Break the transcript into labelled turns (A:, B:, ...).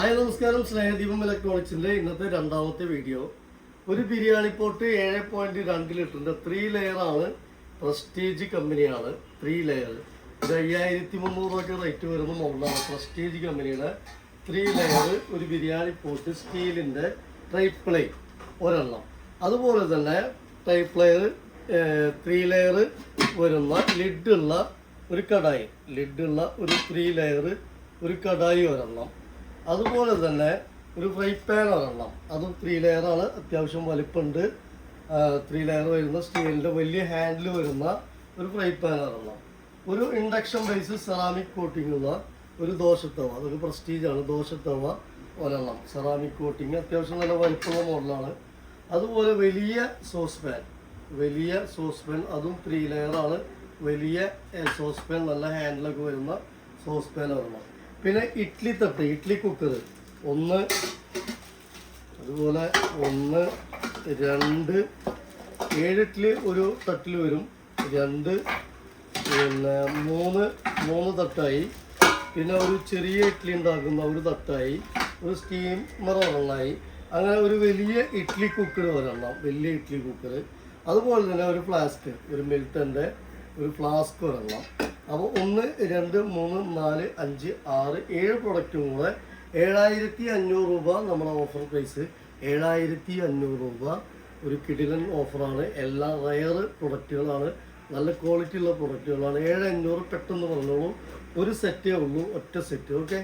A: Hi നമസ്കാരം. സ്നേഹദീപം ഇലക്ട്രോണിക്സിന്റെ ഇന്നത്തെ രണ്ടാമത്തെ വീഡിയോ. ഒരു ബിരിയാണി പോട്ട് ഏഴ് പോയിന്റ് രണ്ട് ലിറ്ററിന്റെ ത്രീ ലെയർ ആണ്. പ്രസ്റ്റീജ് കമ്പനിയാണ്. ത്രീ ലെയർ ഇത് അയ്യായിരത്തി മുന്നൂറ് രൂപയ്ക്ക് റേറ്റ് വരുന്ന മോഡലാണ് പ്രസ്റ്റീജ് കമ്പനിയുടെ ത്രീ ലെയർ ഒരു ബിരിയാണി പോട്ട് സ്റ്റീലിന്റെ ട്രൈപ്ലൈ ഒരെണ്ണം. അതുപോലെ തന്നെ ടൈപ്പ് ലെയർ ത്രീ ലെയർ വരുന്ന ലിഡുള്ള ഒരു കടായി. ലിഡുള്ള ഒരു ത്രീ ലെയർ ഒരു കടായി ഒരെണ്ണം. അതുപോലെ തന്നെ ഒരു ഫ്രൈ പാൻ ഒരെണ്ണം. അതും ത്രീ ലെയറാണ് അത്യാവശ്യം വലിപ്പമുണ്ട് ത്രീ ലെയർ വരുന്ന സ്റ്റീലിന്റെ വലിയ ഹാൻഡിൽ വരുന്ന ഒരു ഫ്രൈ പാൻ ഒരെണ്ണം. ഒരു ഇൻഡക്ഷൻ ബേസ് സെറാമിക് കോട്ടിംഗ് ഉള്ള ഒരു ദോശത്തവ അതൊരു പ്രസ്റ്റീജാണ് ദോശത്തവ ഒരെണ്ണം. സെറാമിക് കോട്ടിങ് അത്യാവശ്യം നല്ല വലിപ്പമുള്ള മോഡലാണ്. അതുപോലെ വലിയ സോസ് പാൻ വലിയ സോസ് പാൻ അതും ത്രീ ലെയറാണ് വലിയ സോസ് പാൻ നല്ല ഹാൻഡിലൊക്കെ വരുന്ന സോസ് പാൻ ഒരെണ്ണം. പിന്നെ ഇഡ്ഡലി തട്ട് ഇഡ്ഡലി കുക്കർ ഒന്ന് അതുപോലെ ഒന്ന് രണ്ട് ഏഴ് ഇഡ്ഡലി ഒരു തട്ടിൽ വരും. രണ്ട് പിന്നെ മൂന്ന് മൂന്ന് തട്ടായി. പിന്നെ ഒരു ചെറിയ ഇഡ്ഡലി ഉണ്ടാക്കുന്ന ഒരു തട്ടായി. ഒരു സ്റ്റീമർ ഒരെണ്ണമായി അങ്ങനെ ഒരു വലിയ ഇഡ്ഡലി കുക്കർ ഒരെണ്ണം വലിയ ഇഡ്ഡലി കുക്കർ അതുപോലെ തന്നെ ഒരു ഫ്ലാസ്ക് ഒരു മിൽട്ടന്റെ ഒരു ഫ്ലാസ്ക് ഒരെണ്ണം. അപ്പോൾ ഒന്ന് രണ്ട് മൂന്ന് നാല് അഞ്ച് ആറ് ഏഴ് പ്രൊഡക്റ്റും കൂടെ ഏഴായിരത്തി അഞ്ഞൂറ് രൂപ നമ്മുടെ ഓഫർ പ്രൈസ് ഏഴായിരത്തി അഞ്ഞൂറ് രൂപ ഒരു കിടിലൻ ഓഫറാണ് എല്ലാ റയർ പ്രൊഡക്റ്റുകളാണ് നല്ല ക്വാളിറ്റി ഉള്ള പ്രൊഡക്റ്റുകളാണ് ഏഴ് അഞ്ഞൂറ് പെട്ടെന്ന് പറഞ്ഞോളൂ. ഒരു സെറ്റേ ഉള്ളൂ. ഒറ്റ സെറ്റ് ഓക്കെ